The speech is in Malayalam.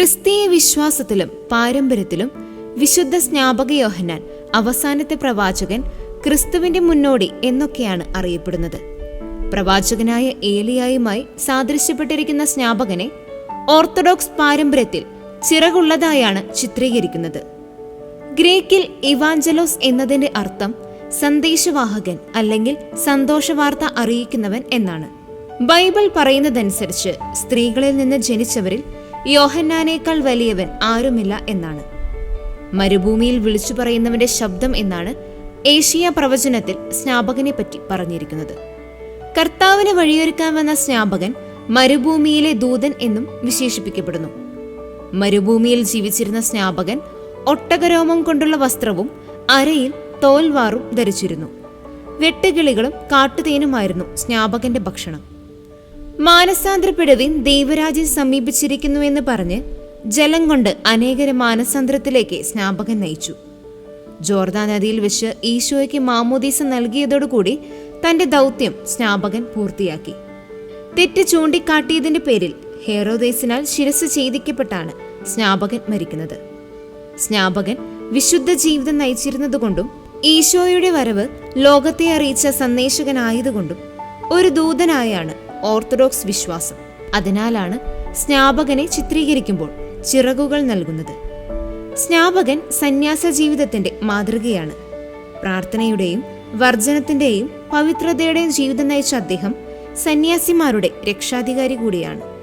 ക്രിസ്തീയ വിശ്വാസത്തിലും പാരമ്പര്യത്തിലും വിശുദ്ധ സ്നാപക യോഹന്നാൻ അവസാനത്തെ പ്രവാചകൻ ക്രിസ്തുവിന്റെ മുന്നോടി എന്നൊക്കെയാണ് അറിയപ്പെടുന്നത്. പ്രവാചകനായ ഏലിയായുമായി സാദൃശ്യപ്പെട്ടിരിക്കുന്ന സ്നാപകനെ ഓർത്തഡോക്സ് പാരമ്പര്യത്തിൽ ചിറകുള്ളതായാണ് ചിത്രീകരിക്കുന്നത്. ഗ്രീക്കിൽ ഇവാഞ്ചലോസ് എന്നതിന്റെ അർത്ഥം സന്ദേശവാഹകൻ അല്ലെങ്കിൽ സന്തോഷവാർത്ത അറിയിക്കുന്നവൻ എന്നാണ്. ബൈബിൾ പറയുന്നതനുസരിച്ച് സ്ത്രീകളിൽ നിന്ന് ജനിച്ചവരിൽ യോഹന്നാനേക്കാൾ വലിയവൻ ആരുമില്ല എന്നാണ്. മരുഭൂമിയിൽ വിളിച്ചു പറയുന്നവന്റെ ശബ്ദം എന്നാണ് ഏഷ്യ പ്രവചനത്തിൽ സ്നാപകനെ പറ്റി പറഞ്ഞിരിക്കുന്നത്. കർത്താവിന് വഴിയൊരുക്കാൻ വന്ന സ്നാപകൻ മരുഭൂമിയിലെ ദൂതൻ എന്നും വിശേഷിപ്പിക്കപ്പെടുന്നു. മരുഭൂമിയിൽ ജീവിച്ചിരുന്ന സ്നാപകൻ ഒട്ടകരോമം കൊണ്ടുള്ള വസ്ത്രവും അരയിൽ തോൽവാറും ധരിച്ചിരുന്നു. വെട്ടുകിളികളും കാട്ടുതേനുമായിരുന്നു സ്നാപകന്റെ ഭക്ഷണം. മാനസാന്തരപ്പെടുവിൻ ദൈവരാജ്യം സമീപിച്ചിരിക്കുന്നുവെന്ന് പറഞ്ഞ് ജലം കൊണ്ട് അനേകരെ മാനസാന്തരത്തിലേക്ക് സ്നാപകൻ നയിച്ചു. ജോർദാൻ നദിയിൽ വെച്ച് ഈശോയ്ക്ക് മാമോദീസ നൽകിയതോടുകൂടി തന്റെ ദൗത്യം സ്നാപകൻ പൂർത്തിയാക്കി. തെറ്റ് ചൂണ്ടിക്കാട്ടിയതിന്റെ പേരിൽ ഹേറോദേസിനാൽ ശിരസ് ഛേദിക്കപ്പെട്ടാണ് സ്നാപകൻ മരിക്കുന്നത്. സ്നാപകൻ വിശുദ്ധ ജീവിതം നയിച്ചിരുന്നതുകൊണ്ടും ഈശോയുടെ വരവ് ലോകത്തെ അറിയിച്ച സന്ദേശകനായതുകൊണ്ടും ഒരു ദൂതനായാണ് ഓർത്തഡോക്സ് വിശ്വാസം. അതിനാലാണ് സ്നാപകനെ ചിത്രീകരിക്കുമ്പോൾ ചിറകുകൾ നൽകുന്നത്. സ്നാപകൻ സന്യാസ ജീവിതത്തിന്റെ മാതൃകയാണ്. പ്രാർത്ഥനയുടെയും വർജനത്തിന്റെയും പവിത്രതയുടെയും ജീവിതം നയിച്ച അദ്ദേഹം സന്യാസിമാരുടെ രക്ഷാധികാരി കൂടിയാണ്.